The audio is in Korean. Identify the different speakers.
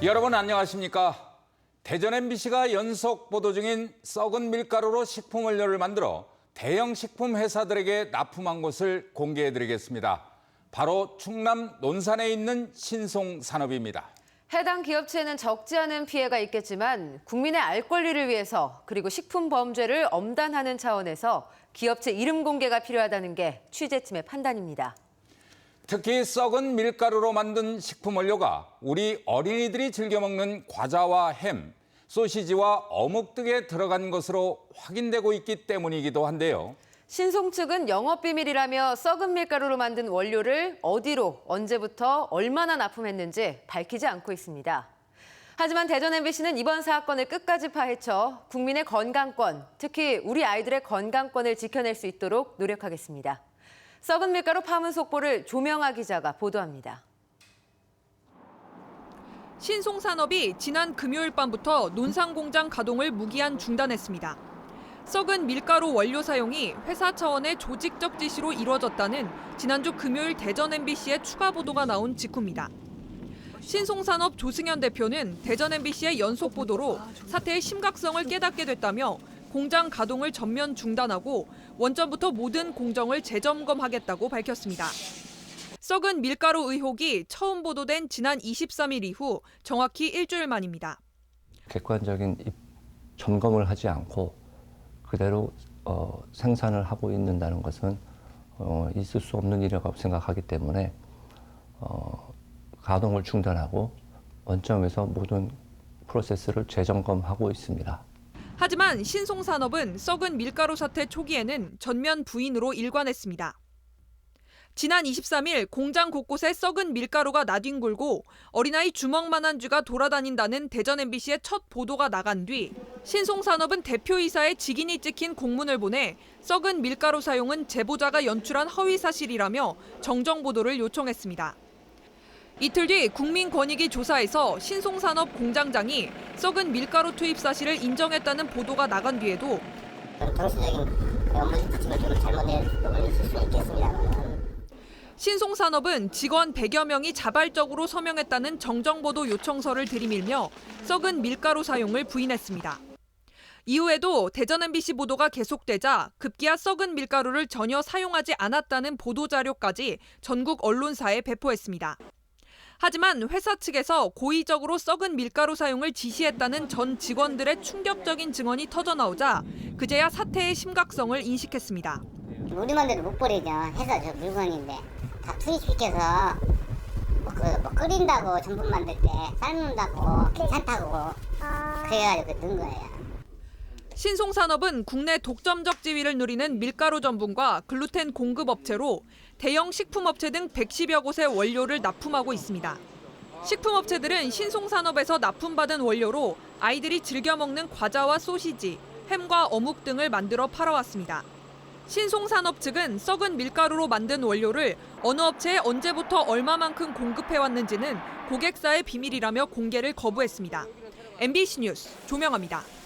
Speaker 1: 여러분 안녕하십니까? 대전 MBC가 연속 보도 중인 썩은 밀가루로 식품 원료를 만들어 대형 식품 회사들에게 납품한 곳을 공개해 드리겠습니다. 바로 충남 논산에 있는 신송 산업입니다.
Speaker 2: 해당 기업체는 적지 않은 피해가 있겠지만 국민의 알 권리를 위해서 그리고 식품 범죄를 엄단하는 차원에서 기업체 이름 공개가 필요하다는 게 취재팀의 판단입니다.
Speaker 1: 특히 썩은 밀가루로 만든 식품 원료가 우리 어린이들이 즐겨 먹는 과자와 햄, 소시지와 어묵 등에 들어간 것으로 확인되고 있기 때문이기도 한데요.
Speaker 2: 신송 측은 영업 비밀이라며 썩은 밀가루로 만든 원료를 어디로 언제부터 얼마나 납품했는지 밝히지 않고 있습니다. 하지만 대전 MBC는 이번 사건을 끝까지 파헤쳐 국민의 건강권, 특히 우리 아이들의 건강권을 지켜낼 수 있도록 노력하겠습니다. 썩은 밀가루 파문 속보를 조명아 기자가 보도합니다.
Speaker 3: 신송산업이 지난 금요일 밤부터 논산 공장 가동을 무기한 중단했습니다. 썩은 밀가루 원료 사용이 회사 차원의 조직적 지시로 이루어졌다는 지난주 금요일 대전 MBC의 추가 보도가 나온 직후입니다. 신송산업 조승현 대표는 대전 MBC의 연속 보도로 사태의 심각성을 깨닫게 됐다며 공장 가동을 전면 중단하고 원전부터 모든 공정을 재점검하겠다고 밝혔습니다. 썩은 밀가루 의혹이 처음 보도된 지난 23일 이후 정확히 일주일 만입니다.
Speaker 4: 객관적인 입- 점검을 하지 않고 그대로 어, 생산을 하고 있는다는 것은 어, 있을 수 없는 일이라고 생각하기 때문에 어, 가동을 중단하고 원점에서 모든 프로세스를 재점검하고 있습니다.
Speaker 3: 하지만 신송산업은 썩은 밀가루 사태 초기에는 전면 부인으로 일관했습니다. 지난 23일 공장 곳곳에 썩은 밀가루가 나뒹굴고 어린아이 주먹만한 쥐가 돌아다닌다는 대전 MBC의 첫 보도가 나간 뒤 신송산업은 대표이사의 직인이 찍힌 공문을 보내 썩은 밀가루 사용은 제보자가 연출한 허위 사실이라며 정정 보도를 요청했습니다. 이틀 뒤 국민권익위 조사에서 신송산업 공장장이 썩은 밀가루 투입 사실을 인정했다는 보도가 나간 뒤에도. 신송산업은 직원 100여 명이 자발적으로 서명했다는 정정보도 요청서를 들이밀며 썩은 밀가루 사용을 부인했습니다. 이후에도 대전 MBC 보도가 계속되자 급기야 썩은 밀가루를 전혀 사용하지 않았다는 보도자료까지 전국 언론사에 배포했습니다. 하지만 회사 측에서 고의적으로 썩은 밀가루 사용을 지시했다는 전 직원들의 충격적인 증언이 터져나오자 그제야 사태의 심각성을 인식했습니다.
Speaker 5: 우리만대로 못 버리죠. 회사 저 물건인데 다 투입시켜서 뭐, 그, 뭐 끓인다고 전분 만들 때 삶는다고 괜찮다고 그래가지고 넣은 거예요.
Speaker 3: 신송산업은 국내 독점적 지위를 누리는 밀가루 전분과 글루텐 공급 업체로 대형 식품업체 등 110여 곳의 원료를 납품하고 있습니다. 식품업체들은 신송산업에서 납품받은 원료로 아이들이 즐겨 먹는 과자와 소시지, 햄과 어묵 등을 만들어 팔아왔습니다. 신송산업 측은 썩은 밀가루로 만든 원료를 어느 업체에 언제부터 얼마만큼 공급해왔는지는 고객사의 비밀이라며 공개를 거부했습니다. MBC 뉴스 조명합니다.